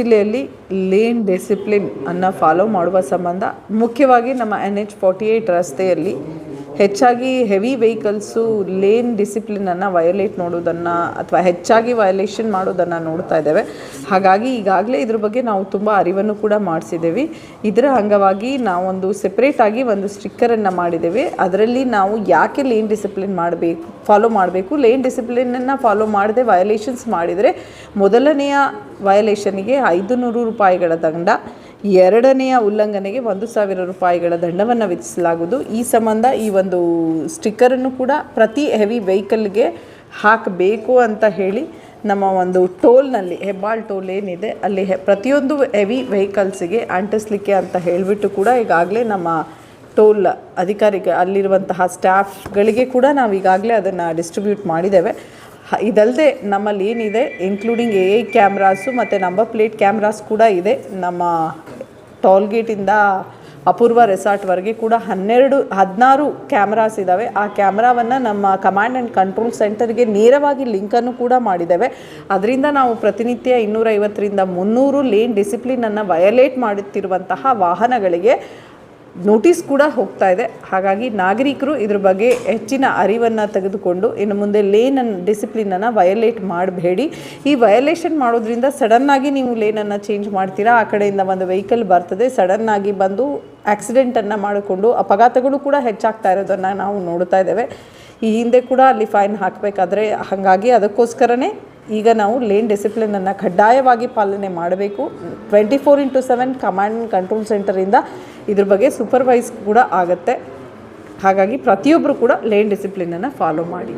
ಜಿಲ್ಲೆಯಲ್ಲಿ lane discipline ಅನ್ನು follow ಮಾಡುವ ಸಂಬಂಧ ಮುಖ್ಯವಾಗಿ ನಮ್ಮ ಎನ್ ಎಚ್ ಫಾರ್ಟಿ ಏಯ್ಟ್ ರಸ್ತೆಯಲ್ಲಿ ಹೆಚ್ಚಾಗಿ ಹೆವಿ ವೆಹಿಕಲ್ಸು, ಲೇನ್ ಡಿಸಿಪ್ಲಿನನ್ನು ವಯೋಲೇಟ್ ನೋಡೋದನ್ನು ಅಥವಾ ಹೆಚ್ಚಾಗಿ ವಯೋಲೇಷನ್ ಮಾಡೋದನ್ನು ನೋಡ್ತಾ ಇದ್ದೇವೆ. ಹಾಗಾಗಿ ಈಗಾಗಲೇ ಇದ್ರ ಬಗ್ಗೆ ನಾವು ತುಂಬ ಅರಿವನ್ನು ಕೂಡ ಮಾಡಿಸಿದ್ದೇವೆ. ಇದರ ಅಂಗವಾಗಿ ನಾವೊಂದು ಸೆಪ್ರೇಟಾಗಿ ಒಂದು ಸ್ಟಿಕ್ಕರನ್ನು ಮಾಡಿದ್ದೇವೆ. ಅದರಲ್ಲಿ ನಾವು ಯಾಕೆ ಲೇನ್ ಡಿಸಿಪ್ಲಿನ್ ಮಾಡಬೇಕು ಫಾಲೋ ಮಾಡಬೇಕು? ಲೇನ್ ಡಿಸಿಪ್ಲಿನನ್ನು ಫಾಲೋ ಮಾಡದೆ ವಯೋಲೇಷನ್ಸ್ ಮಾಡಿದರೆ ಮೊದಲನೆಯ ವಯಲೇಷನ್ಗೆ ಐದು ನೂರು ರೂಪಾಯಿಗಳ ದಂಡ ಎರಡನೆಯ ಉಲ್ಲಂಘನೆಗೆ ಒಂದು ಸಾವಿರ ರೂಪಾಯಿಗಳ ದಂಡವನ್ನು ವಿಧಿಸಲಾಗುವುದು. ಈ ಸಂಬಂಧ ಈ ಒಂದು ಸ್ಟಿಕ್ಕರನ್ನು ಕೂಡ ಪ್ರತಿ ಹೆವಿ ವೆಹಿಕಲ್ಗೆ ಹಾಕಬೇಕು ಅಂತ ಹೇಳಿ ನಮ್ಮ ಒಂದು ಟೋಲ್ನಲ್ಲಿ, ಹೆಬ್ಬಾಳ್ ಟೋಲ್ ಏನಿದೆ, ಅಲ್ಲಿ ಹೆ, ಪ್ರತಿಯೊಂದು ಹೆವಿ ವೆಹಿಕಲ್ಸಿಗೆ ಅಂಟಿಸ್ಲಿಕ್ಕೆ ಅಂತ ಹೇಳಿಬಿಟ್ಟು ಕೂಡ ಈಗಾಗಲೇ ನಮ್ಮ ಟೋಲ್ ಅಧಿಕಾರಿಗೆ ಅಲ್ಲಿರುವಂತಹ ಸ್ಟಾಫ್ಗಳಿಗೆ ಕೂಡ ನಾವು ಈಗಾಗಲೇ ಅದನ್ನು ಡಿಸ್ಟ್ರಿಬ್ಯೂಟ್ ಮಾಡಿದ್ದೇವೆ. ಇದಲ್ಲದೆ ನಮ್ಮಲ್ಲಿ ಏನಿದೆ ಇನ್ಕ್ಲೂಡಿಂಗ್ ಎ ಐ ಕ್ಯಾಮ್ರಾಸು ಮತ್ತು ನಂಬರ್ ಪ್ಲೇಟ್ ಕ್ಯಾಮ್ರಾಸ್ ಕೂಡ ಇದೆ. ನಮ್ಮ ಟೋಲ್ ಗೇಟಿಂದ ಅಪೂರ್ವ ರೆಸಾರ್ಟ್ವರೆಗೆ ಕೂಡ ಹನ್ನೆರಡು, ಹದಿನಾರು ಕ್ಯಾಮ್ರಾಸ್ ಇದ್ದಾವೆ ಆ ಕ್ಯಾಮ್ರಾವನ್ನು ನಮ್ಮ ಕಮಾಂಡ್ ಆ್ಯಂಡ್ ಕಂಟ್ರೋಲ್ ಸೆಂಟರ್ಗೆ ನೇರವಾಗಿ ಲಿಂಕನ್ನು ಕೂಡ ಮಾಡಿದ್ದೇವೆ. ಅದರಿಂದ ನಾವು ಪ್ರತಿನಿತ್ಯ ಇನ್ನೂರೈವತ್ತರಿಂದ ಮುನ್ನೂರು ಲೇನ್ ಡಿಸಿಪ್ಲಿನನ್ನು ವಯಲೇಟ್ ಮಾಡುತ್ತಿರುವಂತಹ ವಾಹನಗಳಿಗೆ ನೋಟಿಸ್ ಕೂಡ ಹೋಗ್ತಾ ಇದೆ. ಹಾಗಾಗಿ ನಾಗರಿಕರು ಇದ್ರ ಬಗ್ಗೆ ಹೆಚ್ಚಿನ ಅರಿವನ್ನು ತೆಗೆದುಕೊಂಡು ಇನ್ನು ಮುಂದೆ ಲೇನನ್ನು ಡಿಸಿಪ್ಲಿನನ್ನು ವಯಲೇಟ್ ಮಾಡಬೇಡಿ. ಈ ವಯಲೇಷನ್ ಮಾಡೋದ್ರಿಂದ ಸಡನ್ನಾಗಿ ನೀವು ಲೇನನ್ನು ಚೇಂಜ್ ಮಾಡ್ತೀರಾ? ಆ ಕಡೆಯಿಂದ ಒಂದು ವೆಹಿಕಲ್ ಬರ್ತದೆ ಸಡನ್ನಾಗಿ ಬಂದು ಆಕ್ಸಿಡೆಂಟನ್ನು ಮಾಡಿಕೊಂಡು ಅಪಘಾತಗಳು ಕೂಡ ಹೆಚ್ಚಾಗ್ತಾ ಇರೋದನ್ನು ನಾವು ನೋಡ್ತಾ ಇದ್ದೇವೆ. ಈ ಹಿಂದೆ ಕೂಡ ಅಲ್ಲಿ ಫೈನ್ ಹಾಕಬೇಕಾದ್ರೆ ಹಾಗಾಗಿ ಅದಕ್ಕೋಸ್ಕರನೇ ಈಗ ನಾವು ಲೇನ್ ಡಿಸಿಪ್ಲಿನನ್ನು ಕಡ್ಡಾಯವಾಗಿ ಪಾಲನೆ ಮಾಡಬೇಕು. Twenty four into seven command control ಸೆಂಟರಿಂದ ಇದ್ರ ಬಗ್ಗೆ ಸೂಪರ್ವೈಸ್ ಕೂಡ ಆಗುತ್ತೆ. ಹಾಗಾಗಿ ಪ್ರತಿಯೊಬ್ಬರು ಕೂಡ ಲೇನ್ ಡಿಸಿಪ್ಲಿನನ್ನು ಫಾಲೋ ಮಾಡಿ.